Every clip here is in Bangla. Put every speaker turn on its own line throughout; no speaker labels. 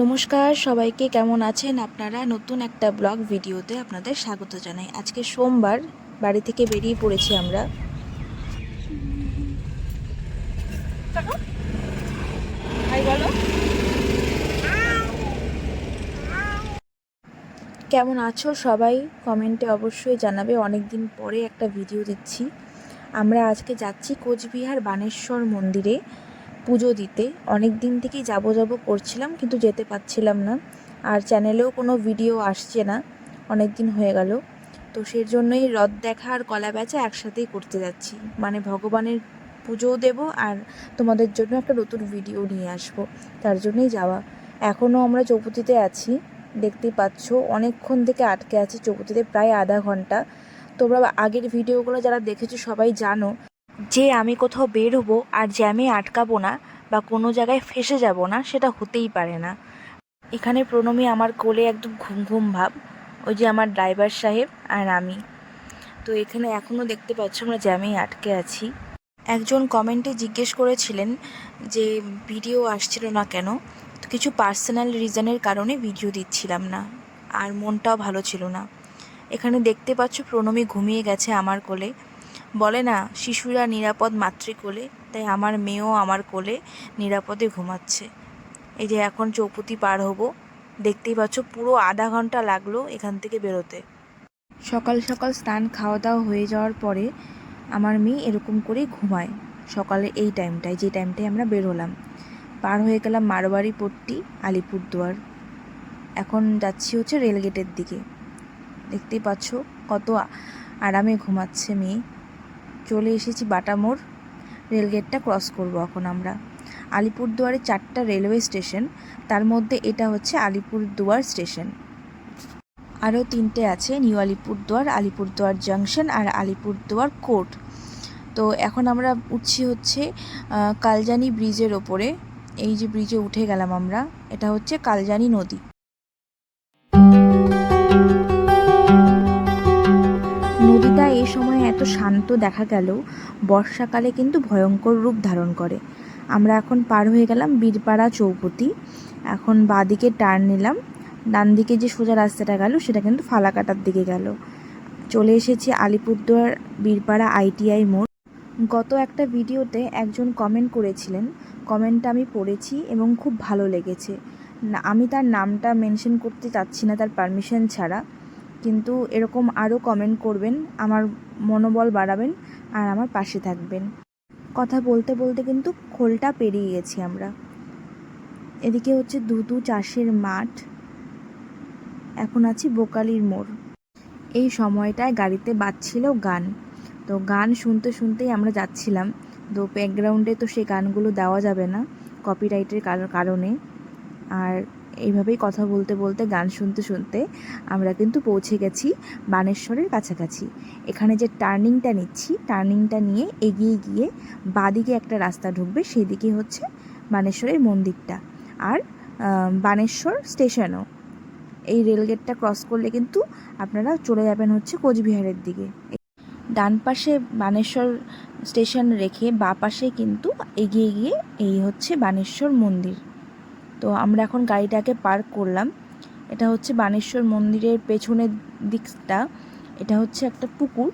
নমস্কার, সবাইকে কেমন আছেন আপনারা? নতুন একটা ব্লগ ভিডিওতে আপনাদের স্বাগত জানাই। আজকে সোমবার, বাড়ি থেকে বেরিয়ে পড়েছি আমরা। কেমন আছো সবাই? কমেন্টে অবশ্যই জানাবে। অনেক দিন পরে একটা ভিডিও দিচ্ছি। আমরা আজকে যাচ্ছি কোচবিহার বানেশ্বর মন্দিরে। পুজো দিতে। অনেক দিন থেকেই যাব যাব করছিলাম, কিন্তু যেতে পারছিলাম না। আর চ্যানেলেও কোনো ভিডিও আসছে না। অনেক দিন হয়ে গেল। তো সেই জন্যই রথ দেখা আর কলা বেচা একসাথেই করতে যাচ্ছি। মানে ভগবানের পুজোও দেব আর তোমাদের জন্য একটা নতুন ভিডিও নিয়ে আসব। তার জন্যই যাওয়া। এখনও আমরা চৌপতিতে আছি, দেখতেই পাচ্ছ। অনেকক্ষণ থেকে আটকে আছি চৌপতিতে প্রায় আধা ঘণ্টা। তোমরা আগের ভিডিওগুলো যারা দেখেছ সবাই জানো। যে আমি কোথাও বের হব আর জ্যামে আটকাবো না বা কোনো জায়গায় ফেসে যাব না, সেটা হতেই পারে না। এখানে প্রণমী আমার কোলে একদম ঘুম ঘুম ভাব, ওই যে আমার ড্রাইভার সাহেব আর আমি। তো এখানে এখনও দেখতে পাচ্ছ আমরা জ্যামেই আটকে আছি। একজন কমেন্টে জিজ্ঞেস করেছিলেন যে, ভিডিও আসছিল না কেন? তো কিছু পার্সোনাল রিজনের কারণে ভিডিও দিচ্ছিলাম না, আর মনটাও ভালো ছিল না। এখানে দেখতে পাচ্ছ প্রণমী ঘুমিয়ে গেছে আমার কোলে। বলে না, শিশুরা নিরাপদ মাতৃকোলে, তাই আমার মেয়েও আমার কোলে নিরাপদে ঘুমাচ্ছে। এই যে এখন চৌপতি পার হব, দেখতেই পাচ্ছ পুরো আধা ঘণ্টা লাগল এখান থেকে বেরোতে। সকাল সকাল স্নান খাওয়া দাওয়া হয়ে যাওয়ার পরে আমার মেয়ে এরকম করেই ঘুমায়, সকালে এই টাইমটায়, যে টাইমটায় আমরা বেরোলাম। পার হয়ে গেলাম মারোয়ারি পট্টি, আলিপুরদুয়ার। এখন যাচ্ছি হচ্ছে রেলগেটের দিকে। দেখতেই পাচ্ছ কত আরামে ঘুমাচ্ছে মেয়ে। চলে এসেছি বাটা মোড় রেলগেটটা ক্রস করব এখন আমরা। আলিপুরদুয়ারে চারটা রেলওয়ে স্টেশন, তার মধ্যে এটা হচ্ছে আলিপুরদুয়ার স্টেশন। আরও তিনটে আছে, নিউ আলিপুরদুয়ার আলিপুরদুয়ার জাংশন আর আলিপুরদুয়ার কোর্ট। তো এখন আমরা উঠছি হচ্ছে কালজানি ব্রিজের ওপরে। এই যে ব্রিজে উঠে গেলাম আমরা, এটা হচ্ছে কালজানি নদী। শান্ত দেখা গেলেও বর্ষাকালে কিন্তু ভয়ঙ্কর রূপ ধারণ করে। আমরা এখন পার হয়ে গেলাম বীরপাড়া চৌপতি। এখন বাঁদিকে টার্ন নিলাম। ডান দিকে যে সোজা রাস্তাটা গেল, সেটা কিন্তু ফালাকাটার দিকে গেল। চলে এসেছি আলিপুরদুয়ার বীরপাড়া আইটিআই মোড়। গত একটা ভিডিওতে একজন কমেন্ট করেছিলেন। কমেন্টটা আমি পড়েছি এবং খুব ভালো লেগেছে। না, আমি তার নামটা মেনশন করতে চাচ্ছি না, তার পারমিশন ছাড়া। কিন্তু এরকম আরও কমেন্ট করবেন, আমার মনোবল বাড়াবেন আর আমার পাশে থাকবেন। কথা বলতে বলতে কিন্তু খোলটা পেরিয়ে গেছি আমরা। এদিকে হচ্ছে দুদু চাষের মাঠ, এখন আছি বোকালির মোড়। এই সময়টায় গাড়িতে বাজছিল গান। তো গান শুনতে শুনতেই আমরা যাচ্ছিলাম। তো ব্যাকগ্রাউন্ডে তো সেই গানগুলো দেওয়া যাবে না কপিরাইটের কারণে। আর এইভাবেই কথা বলতে বলতে, গান শুনতে শুনতে আমরা কিন্তু পৌঁছে গেছি বানেশ্বরের কাছাকাছি। এখানে যে টার্নিংটা নিচ্ছি, টার্নিংটা নিয়ে এগিয়ে গিয়ে বাদিকে একটা রাস্তা ঢুকবে, সেদিকে হচ্ছে বানেশ্বরের মন্দিরটা। আর বানেশ্বর স্টেশনও। এই রেলগেটটা ক্রস করলে কিন্তু আপনারা চলে যাবেন হচ্ছে কোচবিহারের দিকে। ডান পাশে বানেশ্বর স্টেশন রেখে বা পাশে কিন্তু এগিয়ে গিয়ে এই হচ্ছে বানেশ্বর মন্দির। তো আমরা এখন গাড়িটাকে পার্ক করলাম। এটা হচ্ছে বানেশ্বর মন্দিরের পেছনের দিকটা। এটা হচ্ছে একটা পুকুর।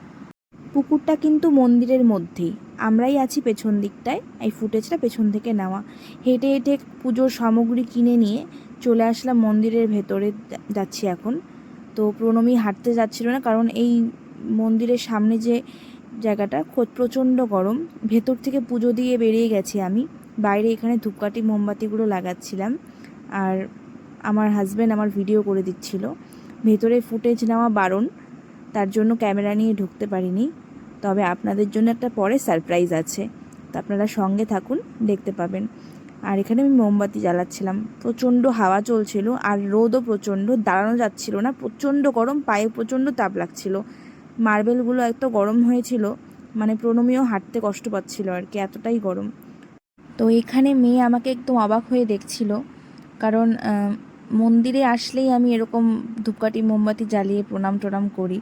পুকুরটা কিন্তু মন্দিরের মধ্যেই। আমরাই আছি পেছন দিকটায়। এই ফুটেজটা পেছন থেকে নেওয়া। হেঁটে হেঁটে পুজোর সামগ্রী কিনে নিয়ে চলে আসলাম মন্দিরের ভেতরে যাচ্ছি এখন। তো প্রণমী হাঁটতে যাচ্ছিল না কারণ এই মন্দিরের সামনে যে জায়গাটা প্রচণ্ড গরম। ভেতর থেকে পুজো দিয়ে বেরিয়ে গেছি আমি। বাইরে এখানে ধূপকাঠি, মোমবাতিগুলো লাগাচ্ছিলাম আর আমার হাজব্যান্ড আমার ভিডিও করে দিচ্ছিল। ভেতরে ফুটেজ নেওয়া বারণ, তার জন্য ক্যামেরা নিয়ে ঢুকতে পারিনি। তবে আপনাদের জন্য একটা পরে সারপ্রাইজ আছে। তো আপনারা সঙ্গে থাকুন, দেখতে পাবেন। আর এখানে আমি মোমবাতি জ্বালাচ্ছিলাম। প্রচণ্ড হাওয়া চলছিল আর রোদও প্রচণ্ড, দাঁড়ানো যাচ্ছিল না। প্রচণ্ড গরম, পায়ে প্রচণ্ড তাপ লাগছিল। মার্বেলগুলো এত গরম হয়েছিল মানে প্রণমীও হাঁটতে কষ্ট পাচ্ছিল আর কি, এতটাই গরম। তো এখানে মেয়ে আমাকে একদম অবাক হয়ে দেখছিল। কারণ মন্দিরে আসলেই আমি এরকম ধূপকাঠি, মোমবাতি জ্বালিয়ে প্রণাম টনাম করি।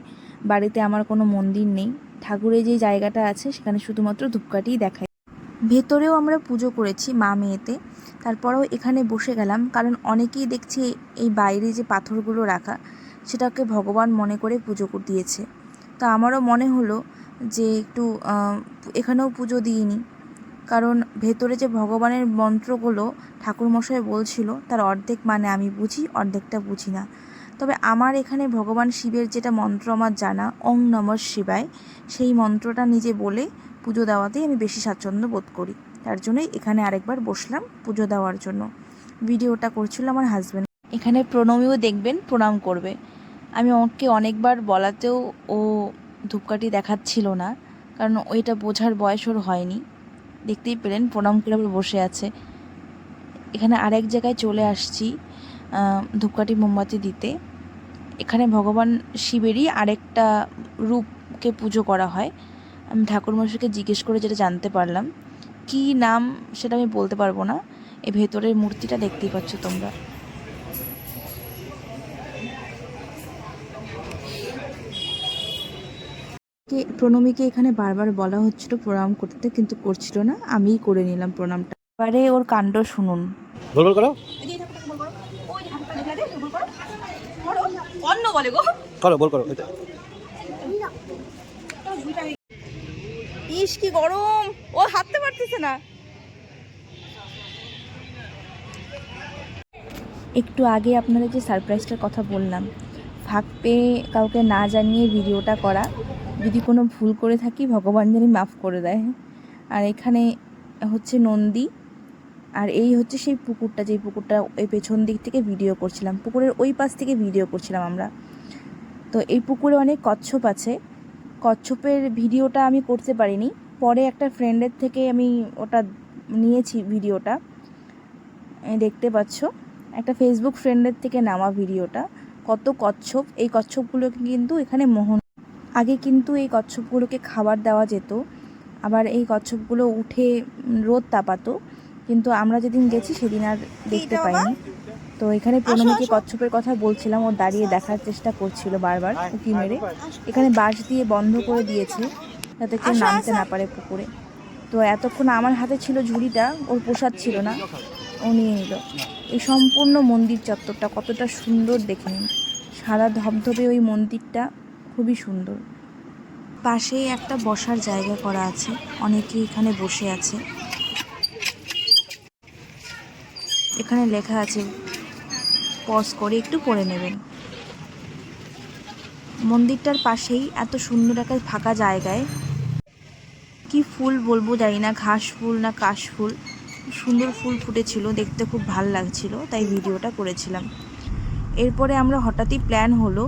বাড়িতে আমার কোনো মন্দির নেই। ঠাকুরের যে জায়গাটা আছে, সেখানে শুধুমাত্র ধূপকাঠিই দেখাই। ভেতরেও আমরা পুজো করেছি মা মেয়েতে। তারপরেও এখানে বসে গেলাম। কারণ অনেকেই দেখছি এই বাইরে যে পাথরগুলো রাখা, সেটাকে ভগবান মনে করে পুজো দিয়েছে। তো আমারও মনে হলো যে একটু এখানেও পুজো দিইনি। কারণ ভেতরে যে ভগবানের মন্ত্রগুলো ঠাকুরমশাই বলছিল, তার অর্ধেক মানে আমি বুঝি, অর্ধেকটা বুঝি না। তবে আমার এখানে ভগবান শিবের যেটা মন্ত্র আমার জানা, ওং নমঃ শিবায়, সেই মন্ত্রটা নিজে বলে পুজো দেওয়াতেই আমি বেশি স্বাচ্ছন্দ্য বোধ করি। তার জন্যই এখানে আরেকবার বসলাম পুজো দেওয়ার জন্য। ভিডিওটা করছিল আমার হাজব্যান্ড এখানে প্রণমীও দেখবেন, প্রণাম করবে। আমি ওকে অনেকবার বলাতেও ও ধূপকাঠি দেখাচ্ছিল না, কারণ ওইটা বোঝার বয়স ওর হয়নি। দেখতেই পেলেন, প্রণাম করে আবার বসে আছে। এখানে আরেক জায়গায় চলে আসছি ধূপকাঠি মোমবাতি দিতে। এখানে ভগবান শিবেরই আরেকটা রূপকে পুজো করা হয়। আমি ঠাকুরমশাইকে জিজ্ঞেস করে যেটা জানতে পারলাম। কি নাম সেটা আমি বলতে পারব না। এ ভেতরের মূর্তিটা দেখতেই পাচ্ছ তোমরা। কে প্রণমীকে এখানে বারবার বলা হচ্ছিল প্রণাম করতে কিন্তু করছিল না। আমিই করে নিলাম প্রণামটা। এবারে ওর কাণ্ড শুনুন।
বল করো।
অন্য বলে গো
করো বল করো
ইস কি গরম! ও হাঁটতে পারতেছে না।
একটু আগে আপনাদের যে সারপ্রাইজটার কথা বললাম ফাঁক পেয়ে কাউকে না জানিয়ে ভিডিওটা করা যদি কোনো ভুল করে থাকি, ভগবান জানি মাফ করে দেয়। আর এখানে হচ্ছে নন্দী, আর এই হচ্ছে সেই পুকুরটা, যেই পুকুরটা ওই পেছন দিক থেকে ভিডিও করছিলাম। পুকুরের ওই পাশ থেকে ভিডিও করছিলাম আমরা। তো এই পুকুরে অনেক কচ্ছপ আছে। কচ্ছপের ভিডিওটা আমি করতে পারিনি। পরে একটা ফ্রেন্ডের থেকে আমি ওটা নিয়েছি ভিডিওটা দেখতে পাচ্ছ, একটা ফেসবুক ফ্রেন্ডের থেকে নামা ভিডিওটা কত কচ্ছপ, এই কচ্ছপগুলোকে কিন্তু এখানে মোহন আগে কিন্তু এই কচ্ছপগুলোকে খাবার দেওয়া যেত। আবার এই কচ্ছপগুলো উঠে রোদ তাপাতো। কিন্তু আমরা যেদিন গেছি সেদিন আর দেখতে পাইনি। তো এখানে প্রণমীকে কচ্ছপের কথা বলছিলাম। ও দাঁড়িয়ে দেখার চেষ্টা করছিল বারবার উকি মেরে। এখানে বাঁশ দিয়ে বন্ধ করে দিয়েছে যাতে কেউ নামতে না পারে পুকুরে। তো এতক্ষণ আমার হাতে ছিল ঝুড়িটা ওর পোষাদ ছিল না। ও নিয়ে নিল। এই সম্পূর্ণ মন্দির চত্বরটা কতটা সুন্দর দেখে নিন। সাদা ধবধবে ওই মন্দিরটা। খুবই সুন্দর। পাশেই একটা বসার জায়গা করা আছে, অনেকেই এখানে বসে আছে। এখানে লেখা আছে, পজ করে একটু পড়ে নেবেন। মন্দিরটার পাশেই এত সুন্দর একটা ফাঁকা জায়গায়, কি ফুল বলব জানি না, ঘাস ফুল না কাশ ফুল, সুন্দর ফুল ফুটেছিল, দেখতে খুব ভালো লাগছিল, তাই ভিডিওটা করেছিলাম। এরপরে আমরা হঠাৎই প্ল্যান হলো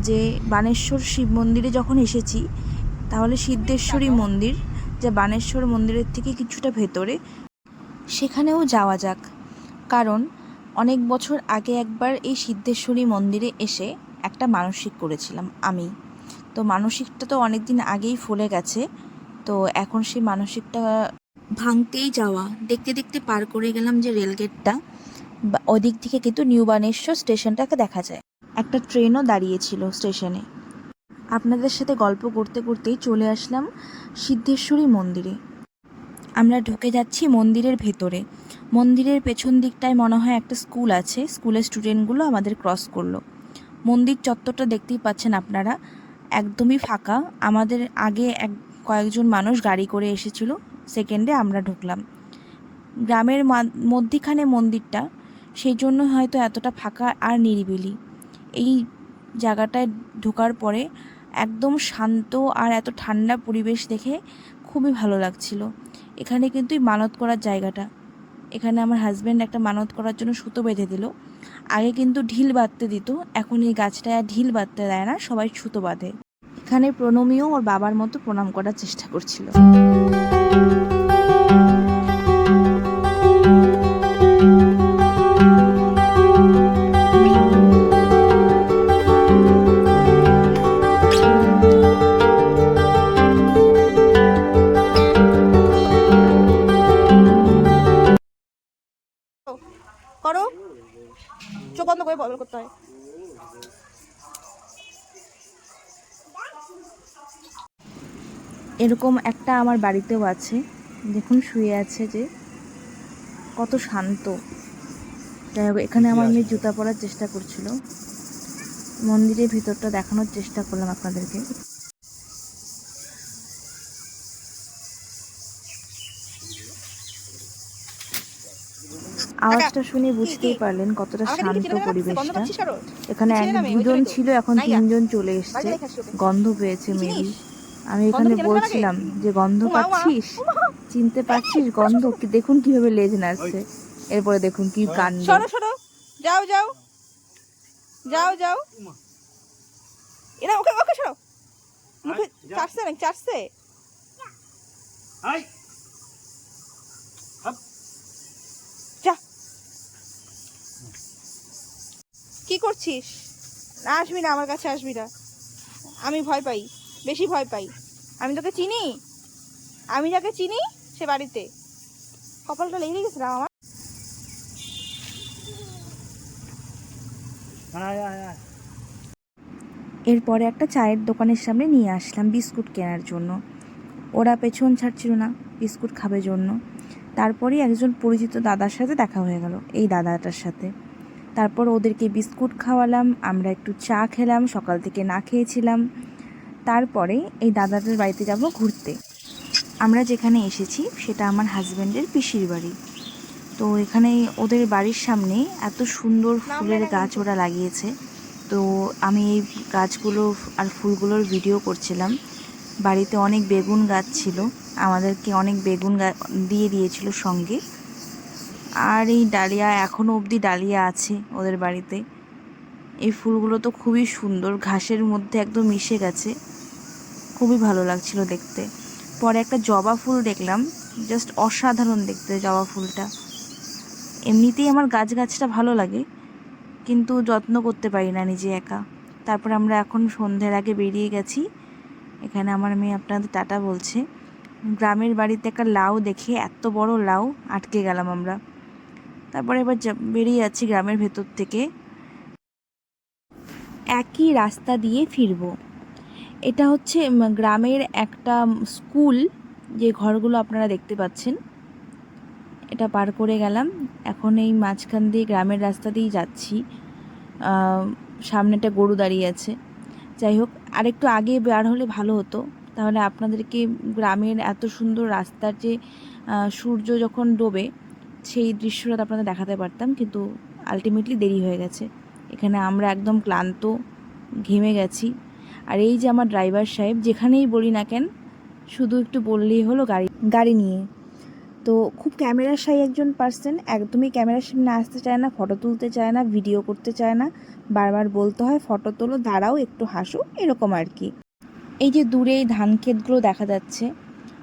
যে বানেশ্বর শিব মন্দিরে যখন এসেছি, তাহলে সিদ্ধেশ্বরী মন্দির, যা বানেশ্বর মন্দিরের থেকে কিছুটা ভেতরে, সেখানেও যাওয়া যাক। কারণ অনেক বছর আগে একবার এই সিদ্ধেশ্বরী মন্দিরে এসে একটা মানসিক করেছিলাম আমি। তো মানসিকটা তো অনেক দিন আগেই ফলে গেছে, তো এখন সেই মানসিকটা ভাঙতেই যাওয়া। দেখতে দেখতে পার করে গেলাম যে রেলগেটটা ওদিক থেকে কিন্তু নিউ বানেশ্বর স্টেশনটাকে দেখা যায়। একটা ট্রেনও দাঁড়িয়েছিল স্টেশনে। আপনাদের সাথে গল্প করতে করতেই চলে আসলাম সিদ্ধেশ্বরী মন্দিরে। আমরা ঢুকে যাচ্ছি মন্দিরের ভেতরে। মন্দিরের পেছন দিকটায় মনে হয় একটা স্কুল আছে। স্কুলের স্টুডেন্টগুলো আমাদের ক্রস করল। মন্দির চত্বরটা দেখতেই পাচ্ছেন আপনারা। একদমই ফাঁকা। আমাদের আগে এক কয়েকজন মানুষ গাড়ি করে এসেছিল। সেকেন্ডে আমরা ঢুকলাম। গ্রামের মধ্যিখানে মন্দিরটা। সেই জন্য হয়তো এতটা ফাঁকা আর নিরিবিলি। এই জায়গাটায় ঢোকার পরে একদম শান্ত আর এত ঠান্ডা পরিবেশ দেখে খুবই ভালো লাগছিল। এখানে কিন্তু মানত করার জায়গাটা। এখানে আমার হাজব্যান্ড একটা মানত করার জন্য সুতো বেঁধে দিল। আগে কিন্তু ঢিল বাঁধতে দিত, এখন এই গাছটায় আর ঢিল বাঁধতে দেয় না, সবাই সুতো বাঁধে। এখানে প্রণমীও ওর বাবার মতো প্রণাম করার চেষ্টা করছিল।
করো। চোখ বন্ধ করে বল করতে হয়।
এরকম একটা আমার বাড়িতেও আছে। দেখুন শুয়ে আছে যে কত শান্ত। যাই হোক, এখানে আমার মেয়ে জুতা পরার চেষ্টা করছিল। মন্দিরের ভিতরটা দেখানোর চেষ্টা করলাম আপনাদেরকে। আওয়াজটা শুনে বুঝতেই পারলেন কতটা শান্ত পরিবেশটা। এখানে এক দুজন ছিল এখন তিনজন চলে এসছে। গন্ধ পেয়েছে মেবি। আমি এখানে বলছিলাম যে গন্ধ পাচ্ছিস? চিনতে পারছিস গন্ধ? কি দেখুন কীভাবে লেজ নাড়ছে এরপরে দেখুন কি কাণ্ড।
সরো সরো যাও যাও। যাও যাও। এরা ওকে ওকে সরো মুখে। চাটছে নাকি? চাটছে? কি না আসবি না আমার কাছে আসবি না। আমি ভয় পাই বেশি ভয় পাই। আমি তোকে চিনি? আমি যাকে চিনি সে বাড়িতে। কপালটা লেগে গেছে না আমার?
আয় আয় আয়
এরপরে একটা চায়ের দোকানের সামনে নিয়ে আসলাম বিস্কুট কেনার জন্য। ওরা পেছন ছাড়ছিল না বিস্কুট খাবে জন্য। তারপরে একজন পরিচিত দাদার সাথে দেখা হয়ে গেল এই দাদাটার সাথে। তারপর ওদেরকে বিস্কুট খাওয়ালাম আমরা একটু চা খেলাম সকাল থেকে না খেয়েছিলাম। তারপরে এই দাদাদের বাড়িতে যাব ঘুরতে। আমরা যেখানে এসেছি সেটা আমার হাজব্যান্ডের পিসির বাড়ি। তো এখানে ওদের বাড়ির সামনে এত সুন্দর ফুলের গাছ ওরা লাগিয়েছে। তো আমি এই গাছগুলো আর ফুলগুলোর ভিডিও করছিলাম। বাড়িতে অনেক বেগুন গাছ ছিল। আমাদেরকে অনেক বেগুন গা দিয়ে দিয়েছিল সঙ্গে। আর এই ডালিয়া এখনও অবধি ডালিয়া আছে ওদের বাড়িতে। এই ফুলগুলো তো খুবই সুন্দর, ঘাসের মধ্যে একদম মিশে গেছে। খুবই ভালো লাগছিল দেখতে। পরে একটা জবা ফুল দেখলাম জাস্ট অসাধারণ দেখতে জবা ফুলটা। এমনিতেই আমার গাছ গাছটা ভালো লাগে, কিন্তু যত্ন করতে পারি না নিজে একা। তারপর আমরা এখন সন্ধ্যের আগে বেরিয়ে গেছি। এখানে আমার মেয়ে আপনাদের টাটা বলছে। গ্রামের বাড়িতে একটা লাউ দেখে এত বড় লাউ আটকে গেলাম আমরা। তারপরে এবার বেরিয়ে যাচ্ছি গ্রামের ভেতর থেকে। একই রাস্তা দিয়ে ফিরবো। এটা হচ্ছে গ্রামের একটা স্কুল যে ঘরগুলো আপনারা দেখতে পাচ্ছেন। এটা পার করে গেলাম। এখন এই মাঝখান দিয়ে গ্রামের রাস্তা দিয়েই যাচ্ছি। আহ, সামনে একটা গরু দাঁড়িয়ে আছে। যাই হোক আরেকটু আগে বের হলে ভালো হতো। তাহলে আপনাদেরকে গ্রামের এত সুন্দর রাস্তার যে সূর্য যখন ডোবে সেই দৃশ্যটা আপনাদের দেখাতে পারতাম, কিন্তু আলটিমেটলি দেরি হয়ে গেছে। এখানে আমরা একদম ক্লান্ত, ঘেমে গেছি। আর এই যে আমার ড্রাইভার সাহেব, যেখানেই বলি না কেন, শুধু একটু বললেই হলো গাড়ি গাড়ি নিয়ে। তো খুব ক্যামেরার সাই একজন পার্সন একদমই ক্যামেরার সামনে আসতে চায় না ফটো তুলতে চায় না ভিডিও করতে চায় না। বারবার বলতে হয় ফটো তোলো, দাঁড়াও, একটু হাসো, এরকম আর কি। এই যে দূরে এই ধান ক্ষেতগুলো দেখা যাচ্ছে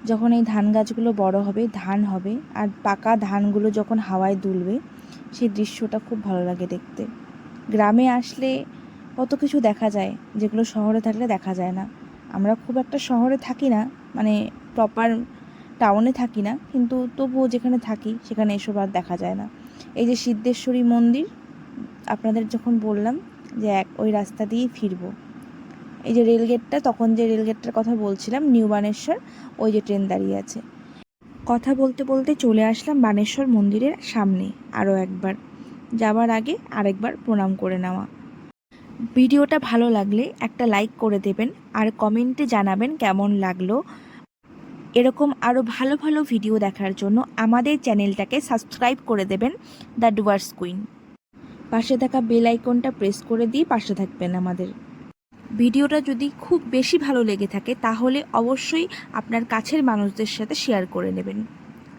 যখন এই ধান গাছগুলো বড় হবে, ধান হবে, আর পাকা ধানগুলো যখন হাওয়ায় দুলবে, সেই দৃশ্যটা খুব ভালো লাগে দেখতে। গ্রামে আসলে কত কিছু দেখা যায়, যেগুলো শহরে থাকলে দেখা যায় না। আমরা খুব একটা শহরে থাকি না মানে প্রপার টাউনে থাকি না, কিন্তু তবুও যেখানে থাকি, সেখানে এসব আর দেখা যায় না। এই যে সিদ্ধেশ্বরী মন্দির, আপনাদের যখন বললাম যে এক, ওই রাস্তা দিয়েই ফিরবো। এই যে রেলগেটটা তখন যে রেলগেটটার কথা বলছিলাম, নিউ বানেশ্বর, ওই যে ট্রেন দাঁড়িয়ে আছে। কথা বলতে বলতে চলে আসলাম বানেশ্বর মন্দিরের সামনে, আরও একবার। যাবার আগে আরেকবার প্রণাম করে নেওয়া। ভিডিওটা ভালো লাগলে একটা লাইক করে দেবেন, আর কমেন্টে জানাবেন কেমন লাগল। এরকম আরও ভালো ভালো ভিডিও দেখার জন্য আমাদের চ্যানেলটাকে সাবস্ক্রাইব করে দেবেন দ্য ডুয়ার্স কুইন পাশে থাকা বেল আইকনটা প্রেস করে দিয়ে পাশে থাকবেন আমাদের। ভিডিওটা যদি খুব বেশি ভালো লেগে থাকে, তাহলে অবশ্যই আপনার কাছের মানুষদের সাথে শেয়ার করে নেবেন।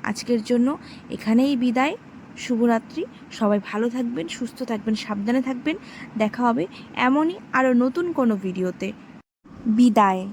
আজকের জন্য এখানেই বিদায়। শুভরাত্রি। সবাই ভালো থাকবেন, সুস্থ থাকবেন, সাবধানে থাকবেন। দেখা হবে এমনই আরও নতুন কোনো ভিডিওতে। বিদায়।